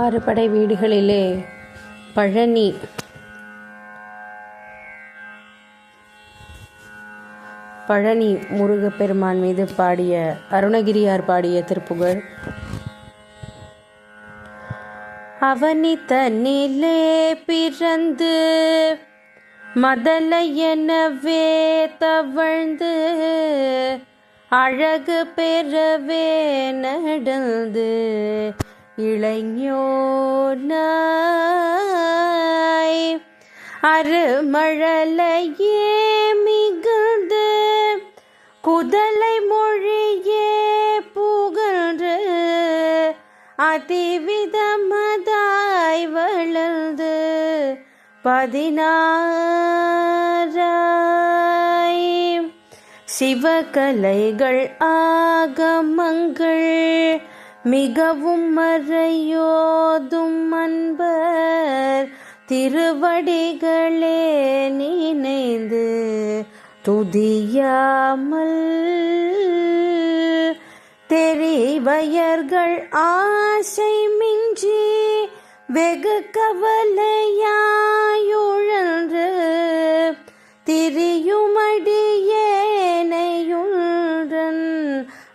ஆறு படை வீடுகளிலே பழனி. பழனி முருகப்பெருமான் மீது பாடிய அருணகிரியார் பாடிய திருப்புகழ். அவனி தன்னிலே பிறந்து மதலை எனவே தவழ்ந்து அழகு பெறவே நடந்து இளைஞோனாய். அருமழலையே மிகுந்து குதலை மொழியே புகழ்ந்து அதிவிதமதாய் வளர்ந்து பதினாறாய். சிவகலைகள் ஆகமங்கள் மிகவும் மறையோதும் அன்பர் திருவடிகளே நினைந்து துதியாமல் தெரிவயர்கள் ஆசை மிஞ்சி வெகு கவலையாயுழன்று திரியுமடியேனையுடன்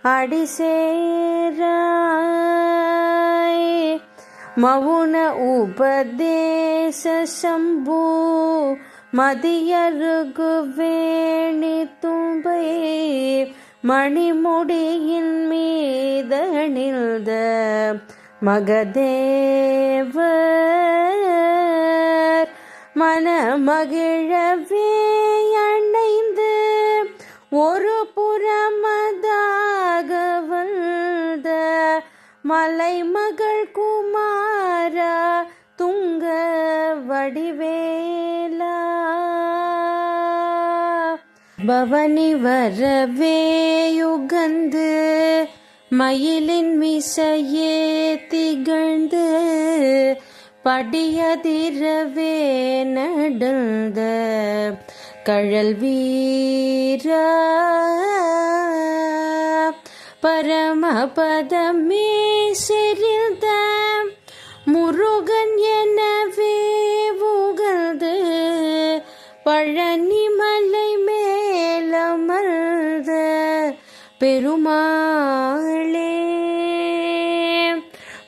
அடிசேராய் மவுன உபதேச சம்பு மதியருகுவேணி தும்பை. மணிமுடியின் மீதணிந்த மகதேவர். மனமகிழவே மலைமகள் குமாரா துங்க வடிவேலா. பவனி வரவே யுகந்து மயிலின் மிசையே திகழ்ந்து படியதிரவே நடந்த கழல் வீரா. பரமபதமே செறிந்த முருகன் எனவே புகழ்ந்து பழனி மலை மேலமர்ந்த பெருமாளே.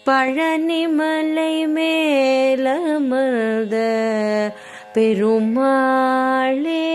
பழனி மலை மேலமர்ந்த பெருமாளே.